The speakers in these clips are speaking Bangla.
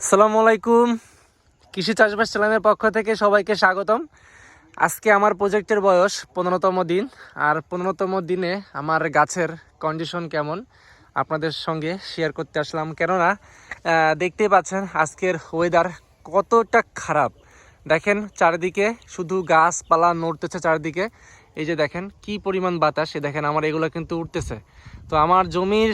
আসসালামু আলাইকুম। কৃষি চাষবাস চ্যানেলের পক্ষ থেকে সবাইকে স্বাগতম। আজকে আমার প্রজেক্টের বয়স পনেরোতম দিন, আর পনেরোতম দিনে আমার গাছের কন্ডিশন কেমন আপনাদের সঙ্গে শেয়ার করতে আসলাম। কেননা দেখতেই পাচ্ছেন আজকের ওয়েদার কতটা খারাপ। দেখেন চারিদিকে শুধু গাছপালা নড়তেছে চারিদিকে। এই যে দেখেন কি পরিমাণ বাতাস দেখেন আমার এগুলো কিন্তু উঠতেছে। তো আমার জমির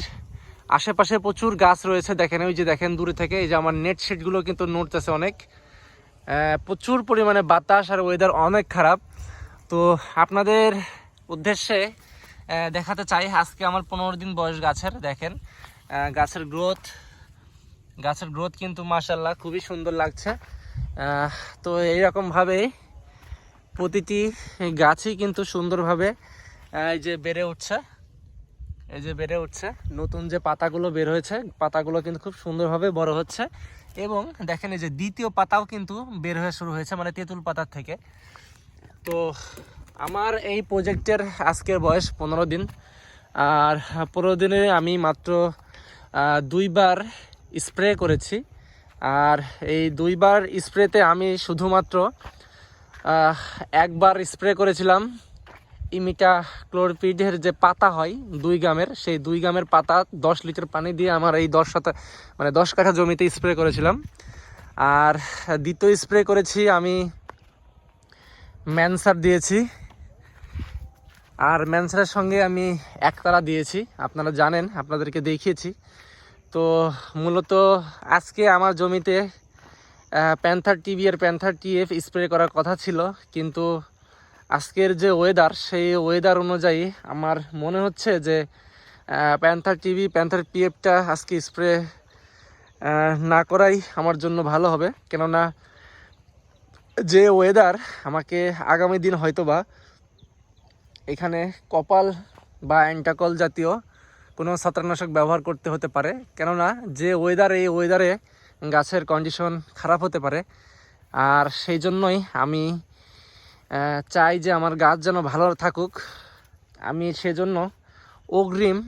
আশেপাশে প্রচুর গাছ রয়েছে। দেখেন, ওই যে দেখেন দূরে থেকে, এই যে আমার নেট শেডগুলো কিন্তু নড়তেছে অনেক। প্রচুর পরিমাণে বাতাস আর ওয়েদার অনেক খারাপ। তো আপনাদের উদ্দেশ্যে দেখাতে চাই আজকে আমার পনেরো দিন বয়স গাছের, দেখেন। গাছের গ্রোথ গাছের গ্রোথ কিন্তু মাসাল্লাহ খুবই সুন্দর লাগছে। তো এইরকমভাবেই প্রতিটি গাছই কিন্তু সুন্দরভাবে এই যে বেড়ে উঠছে। এই যে বেড়ে উঠছে, নতুন যে পাতাগুলো বের হয়েছে, পাতাগুলো কিন্তু খুব সুন্দরভাবে বড় হচ্ছে। এবং দেখেন এই যে দ্বিতীয় পাতাও কিন্তু বের হয়ে শুরু হয়েছে মানে তেঁতুল পাতার থেকে। তো আমার এই প্রজেক্টের আজকের বয়স পনেরো দিন। আর পনেরো দিনে আমি মাত্র দুইবার স্প্রে করেছি। আর এই দুইবার স্প্রেতে আমি শুধুমাত্র একবার স্প্রে করেছিলাম। ইমিটা ক্লোরপিডের যে পাতা হয় দুই গ্রামের, সেই দুই গ্রামের পাতা দশ লিটার পানি দিয়ে আমার এই দশ শতা মানে দশ কাঠা জমিতে স্প্রে করেছিলাম। আর দ্বিতীয় স্প্রে করেছি আমি ম্যানসার দিয়েছি। আর ম্যানসারের সঙ্গে আমি একতারা দিয়েছি, আপনারা জানেন, আপনাদেরকে দেখিয়েছি। তো মূলত আজকে আমার জমিতে প্যান্থার টিভি আর প্যান্থার টিএফ স্প্রে করার কথা ছিল, কিন্তু আজকের যে ওয়েদার সেই ওয়েদার অনুযায়ী আমার মনে হচ্ছে যে প্যান্থার টিভি প্যান্থার পিএফটা আজকে স্প্রে না করাই আমার জন্য ভালো হবে। কেননা যে ওয়েদার আমাকে আগামী দিন হয়তোবা এখানে কপাল বা অ্যান্টাকল জাতীয় কোনো ছত্রাকনাশক ব্যবহার করতে হতে পারে। কেননা যে ওয়েদার এই ওয়েদারে গাছের কন্ডিশন খারাপ হতে পারে। আর সেই জন্যই আমি চাই যে আমার গাছ যেন ভালো থাকুক। আমি সেজন্য অগ্রিম